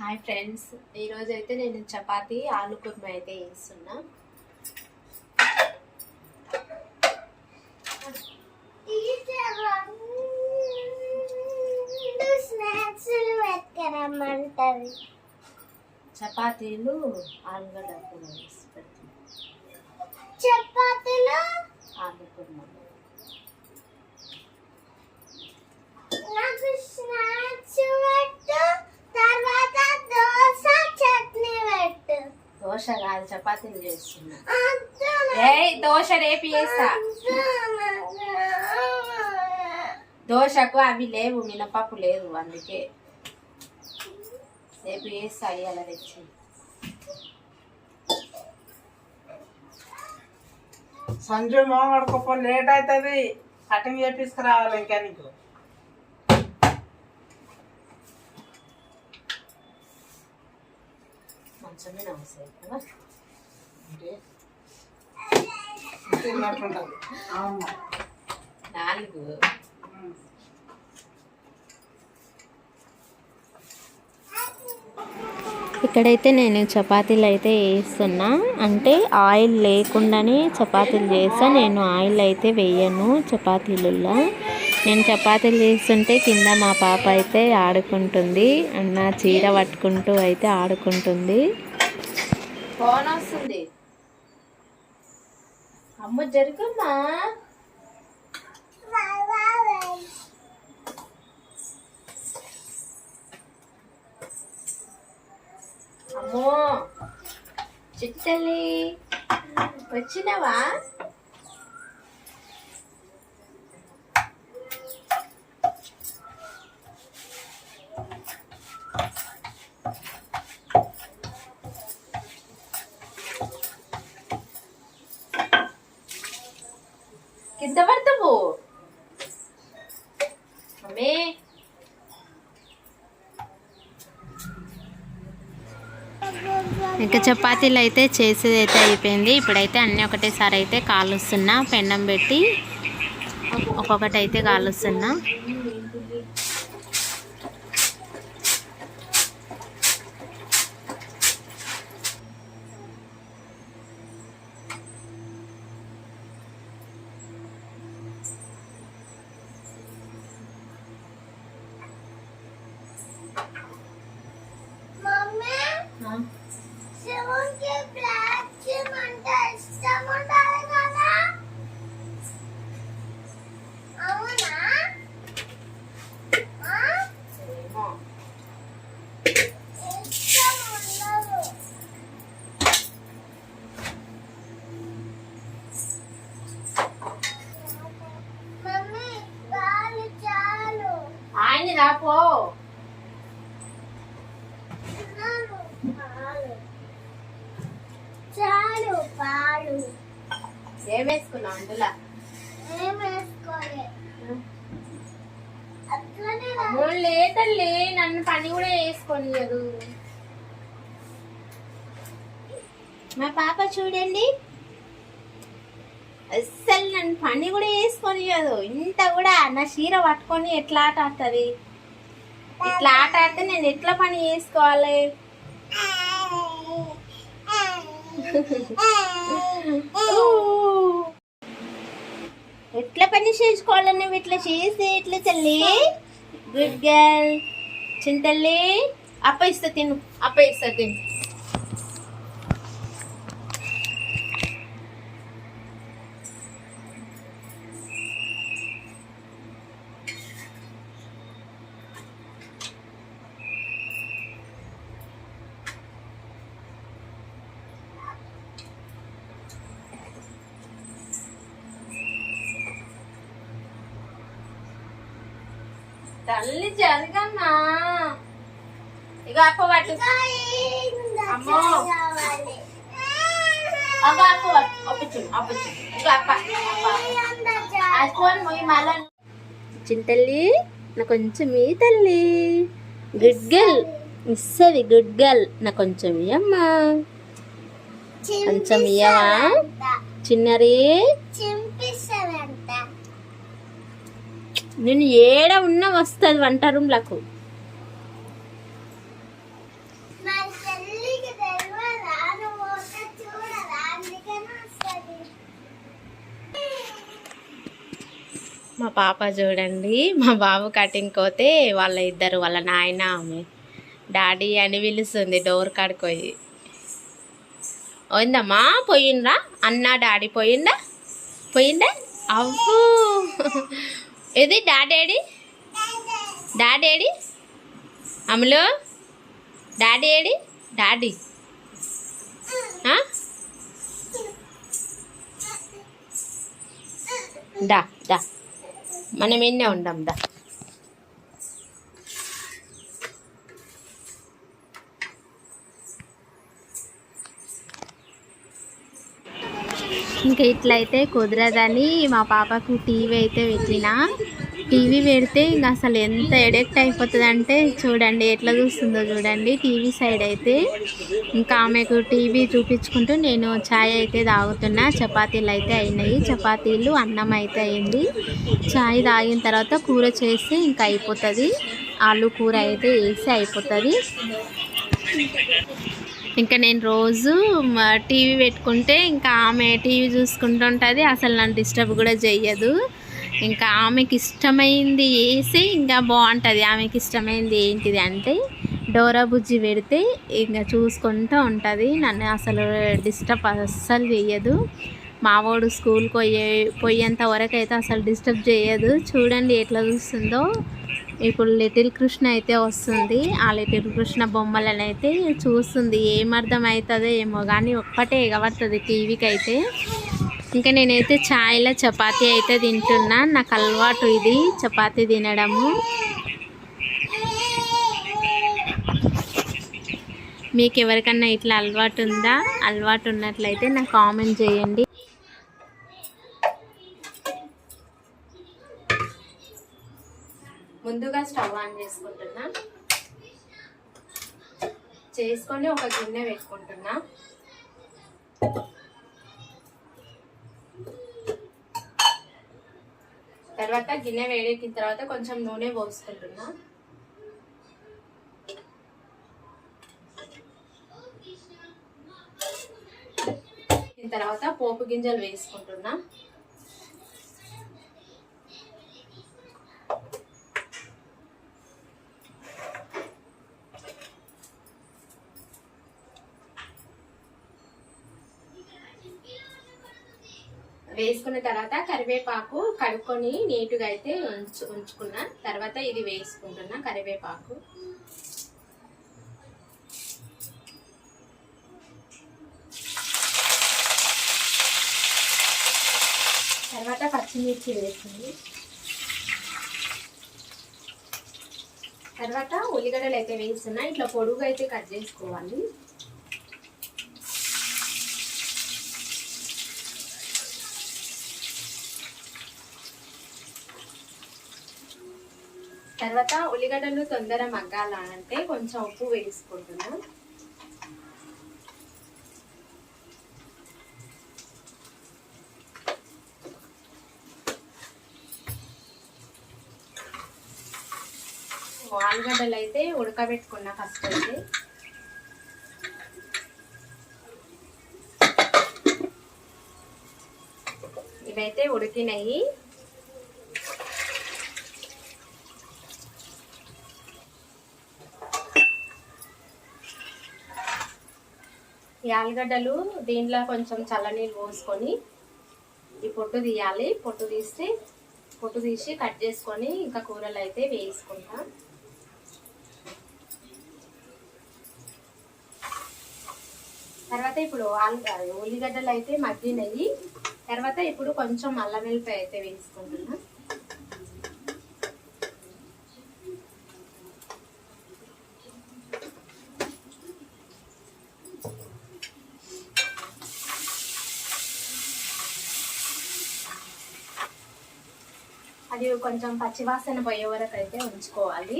Hi friends. ఈరోజు అయితే నేను చపాతి ఆలు కుర్మా అయితే వేస్తున్నా స్నాక్స్ చపాతీలు ఆలుగడ్డ చపాతీలు? ఆలు కుర్మా నాకు స్నాక్స్ పెట్టు తర్వాత దోశ చట్నీ పెట్టు దోశ కాదు చపాతీలు చేస్తున్నా. ఏయ్ దోశ రేపు చేస్తా. దోశకు అవి లేవు మినపప్పు లేదు అందుకే. రేపు చేస్తా ఇవాళ తెచ్చి. సంజు మోగడుకోపో లేట్ అవుతుంది కటింగ్ చేపించుకురావాలి ఇంకా నీకు మంచమే నమస్తే కదా అంటే తిన్నట్టుంటది అవును నాలుగు. ఇక్కడైతే నేను చపాతీలు అయితే వేస్తున్నా. అంటే ఆయిల్ లేకుండానే చపాతీలు చేస్తా. నేను ఆయిల్ అయితే వేయను చపాతీలలో నేను చపాతీలు చేస్తుంటే కింద మా పాప అయితే ఆడుకుంటుంది. అన్న చీర పట్టుకుంటూ అయితే ఆడుకుంటుంది. ఫోన్ వస్తుంది. అమ్మ జరుగుమ్మా. అమ్మో చిట్టలి వచ్చినావా? కింద పడతావు? మమ్మీ. ఇంకా చపాతీలు అయితే చేసేది అయితే అయిపోయింది. ఇప్పుడైతే అన్నీ ఒకటేసారి అయితే కాలుస్తున్నా. పెండం పెట్టి ఒక్కొక్కటి అయితే కాలుస్తున్నా. మమ్మీ ఆ, ఏం వేసుకున్నావు అందులో? లేదల్లే నన్ను పని కూడా వేసుకొనియదు మా పాప చూడండి. అస్సలు నన్ను పని కూడా వేసుకొనియదు ఇంత కూడా నా చీర పట్టుకొని ఎట్లా ఆట ఆడుతుంది? ఇట్లా ఆట ఆడితే నేను ఎట్లా పని చేసుకోవాలి? ఎట్లా పని చేసుకోవాలని ఇట్లా చేసి ఇట్లా తల్లి గుడ్ గర్ల్ చింతల్లి అప్ప ఇస్తా తిను. అప్ప ఇస్తా తిను. తల్లి జరగమ్మా ఇక అప్ప పట్టు. అమ్మో. అప్ప అప్ప అప్పచ్చు అప్పచ్చు ఇక అప్ప అప్ప. అంత చాలు. ఆ ఫోన్ మొయ్యి మళ్ళా. చింతల్లి నా కొంచెం ఈ తల్లి. గుడ్ గర్ల్ ఇస్తుంది గుడ్ గర్ల్ నా కొంచెం ఇయ్యమ్మా కొంచెం ఇయ్యవా చిన్నరి నేను ఏడ ఉన్నా వస్తుంది వంట రూమ్లకు. మా పాప చూడండి మా బాబు కటింగ్ పోతే వాళ్ళ ఇద్దరు వాళ్ళ నాయన ఆమె డాడీ అని పిలుస్తుంది డోర్ కాడికి పోయిందమ్మా? పోయిండ్రా? అన్న డాడీ పోయిందా పోయిందా అవ్వు. ఇది డాడీ ఏడి డాడీ అమలు? డాడీ ఏడి డాడీ. డా డా మనం ఎన్నే ఉండం డా ఇంకా ఇట్లయితే కుదరదని మా పాపకు టీవీ అయితే పెట్టిన. టీవీ పెడితే ఇంకా అసలు ఎంత ఎడెక్ట్ అయిపోతుంది అంటే చూడండి ఎట్లా చూస్తుందో చూడండి టీవీ సైడ్ అయితే. ఇంకా ఆమెకు టీవీ చూపించుకుంటూ నేను ఛాయ్ అయితే తాగుతున్నా. చపాతీలు అయితే అయినాయి. చపాతీలు అన్నం అయితే అయింది. ఛాయ్ తాగిన తర్వాత కూర చేస్తే ఇంకా అయిపోతుంది. ఆలు కూర అయితే వేసి అయిపోతుంది. ఇంకా నేను రోజు టీవీ పెట్టుకుంటే ఇంకా ఆమె టీవీ చూసుకుంటూ ఉంటుంది. అసలు నన్ను డిస్టర్బ్ కూడా చెయ్యదు. ఇంకా ఆమెకి ఇష్టమైంది వేసి ఇంకా బాగుంటుంది. ఆమెకి ఇష్టమైంది ఏంటిది అంటే డోరా బుజ్జి పెడితే ఇంకా చూసుకుంటూ ఉంటుంది. నన్ను అసలు డిస్టర్బ్ అస్సలు చెయ్యదు. మావాడు స్కూల్కి పోయే పోయేంత వరకు అయితే అసలు డిస్టర్బ్ చేయదు. చూడండి ఎట్లా చూస్తుందో. ఇప్పుడు లిటిల్ కృష్ణ అయితే వస్తుంది. ఆ లిటిల్ కృష్ణ బొమ్మలను అయితే చూస్తుంది. ఏం అవుతుందో ఏమో కానీ ఒక్కటే ఎగబడుతుంది టీవీకి అయితే ఇంకా నేనైతే ఛాయ్లో చపాతీ అయితే తింటున్నా. నాకు అలవాటు ఇది చపాతీ తినడము. మీకు ఎవరికన్నా ఇట్లా అలవాటు ఉందా? అలవాటు ఉన్నట్లయితే నాకు కామెంట్ చేయండి. ముందుగా స్టవ్ ఆన్ చేసుకుంటున్నా. చేసుకొని ఒక గిన్నె పెట్టుకుంటున్నా. తర్వాత గిన్నె వేడెక్కిన తర్వాత కొంచెం నూనె పోసుకుంటున్నా. తర్వాత పోపు గింజలు వేసుకుంటున్నా. వేసుకున్న తర్వాత కరివేపాకు కడుక్కొని నీట్గా అయితే ఉంచు ఉంచుకున్నా. తర్వాత ఇది వేసుకుంటున్నా కరివేపాకు. తర్వాత పచ్చిమిర్చి వేసింది తర్వాత ఉల్లిగడ్డలు అయితే వేస్తున్నా. ఇట్లా పొడుగు అయితే కట్ చేసుకోవాలి. తర్వాత ఉల్లిగడ్డలు తొందర మగ్గాలంటే కొంచెం ఉప్పు వేసుకుంటున్నా. ఆలుగడ్డలు అయితే ఉడకబెట్టుకున్నా ఫస్ట్ అయితే. ఇవైతే ఉడికినాయి. ఈ ఆలుగడ్డలు దీంట్లో కొంచెం చల్లనీళ్ళు పోసుకొని ఈ పొట్టు తీయాలి. పొట్టు తీస్తే పొట్టు తీసి కట్ చేసుకొని ఇంకా కూరలు అయితే వేసుకుంటాం తర్వాత ఇప్పుడు ఆలు ఉల్లిగడ్డలు అయితే మగ్గినవి తర్వాత ఇప్పుడు కొంచెం అల్లం వెల్లిపాయ అయితే వేసుకుంటున్నాం అది కొంచెం పచ్చివాసన పోయే వరకు అయితే ఉంచుకోవాలి.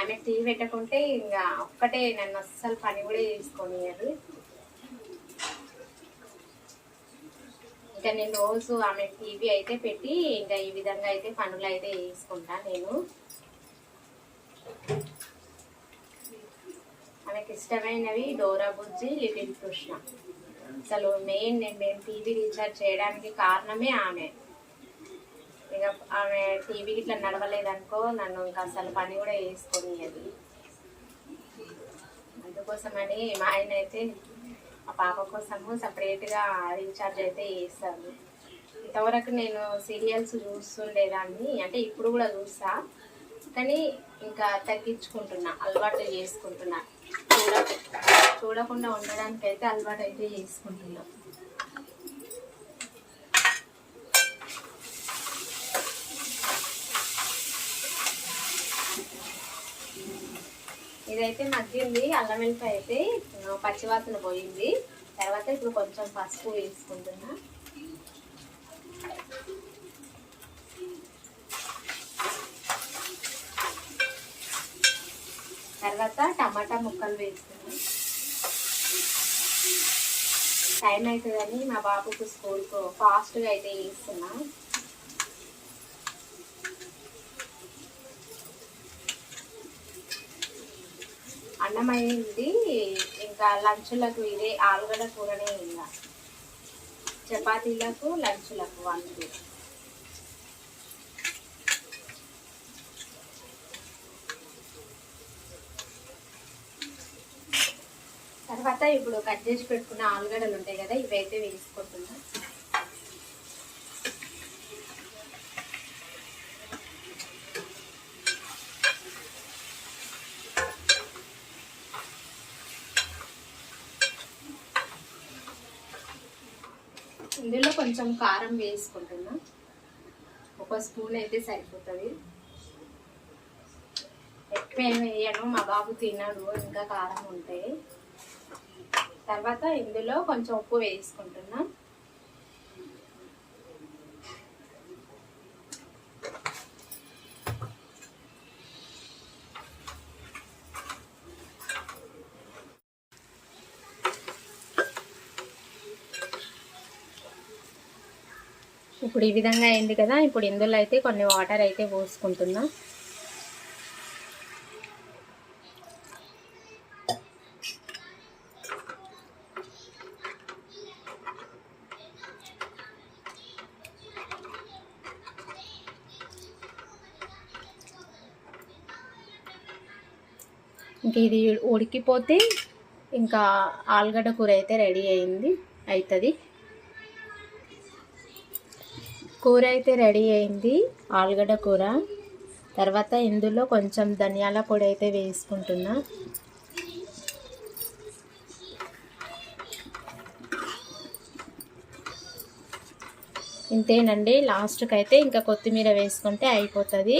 ఆమె టీ పెట్టకుంటే ఇంకా ఒక్కటే నన్ను అస్సలు పని కూడా చేసుకోనియదు. ఇంకా నేను రోజు ఆమె టీవీ అయితే పెట్టి ఇంకా ఈ విధంగా అయితే పనులు అయితే వేసుకుంటా నేను. మనకి ఇష్టమైనవి డోరా బుజ్జి లిటిల్ కృష్ణ. అసలు మెయిన్ నేను మేము టీవీ రీఛార్జ్ చేయడానికి కారణమే ఆమె. ఇక ఆమె టీవీ ఇట్లా నడవలేదనుకో నన్ను ఇంకా అసలు పని కూడా వేసుకొని అది అందుకోసమని మా ఆయన అయితే ఆ పాప కోసము సపరేట్గా రీఛార్జ్ అయితే చేస్తాను ఇంతవరకు నేను సీరియల్స్ చూస్తుండేదాన్ని అంటే ఇప్పుడు కూడా చూస్తా. కానీ ఇంకా తగ్గించుకుంటున్నా అలవాటు చేసుకుంటున్నా. చూడ చూడకుండా ఉండడానికి అయితే అలవాటు అయితే చేసుకుంటున్నాం. ఇదైతే మగ్గింది అల్లం వెల్లిపాయ అయితే పచ్చివాసన పోయింది. తర్వాత ఇప్పుడు కొంచెం పసుపు వేసుకుంటున్నా. తర్వాత టమాటా ముక్కలు వేసుకుని టైం అవుతుందని మా బాబుకు స్కూల్కు ఫాస్ట్గా అయితే వేస్తున్నా అన్నం అయింది ఇంకా లంచ్లకు ఇదే ఆలుగడ్డ కూరనే ఇంకా చపాతీలకు లంచులకు వంటి తర్వాత ఇప్పుడు కట్ చేసి పెట్టుకున్న ఆలుగడ్డలు ఉంటాయి కదా ఇవైతే వేసుకుంటున్నా. ఇందులో కొంచెం కారం వేసుకుంటున్నా. ఒక స్పూన్ అయితే సరిపోతుంది. ఎక్కువ ఏమి వేయను మా బాబు తినడు ఇంకా కారం ఉంటాయి తర్వాత ఇందులో కొంచెం ఉప్పు వేసుకుంటున్నాం. ఇప్పుడు ఈ విధంగా అయింది కదా ఇప్పుడు ఇందులో అయితే కొన్ని వాటర్ అయితే పోసుకుంటున్నాం. ఇంక ఇది ఉడికిపోతే ఇంకా ఆలుగడ్డ కూర అయితే రెడీ అయింది అవుతుంది కూర అయితే రెడీ అయింది ఆలుగడ్డ కూర. తర్వాత ఇందులో కొంచెం ధనియాల పొడి అయితే వేసుకుంటున్నా. ఇంతేనండి లాస్ట్కి అయితే ఇంకా కొత్తిమీర వేసుకుంటే అయిపోతుంది.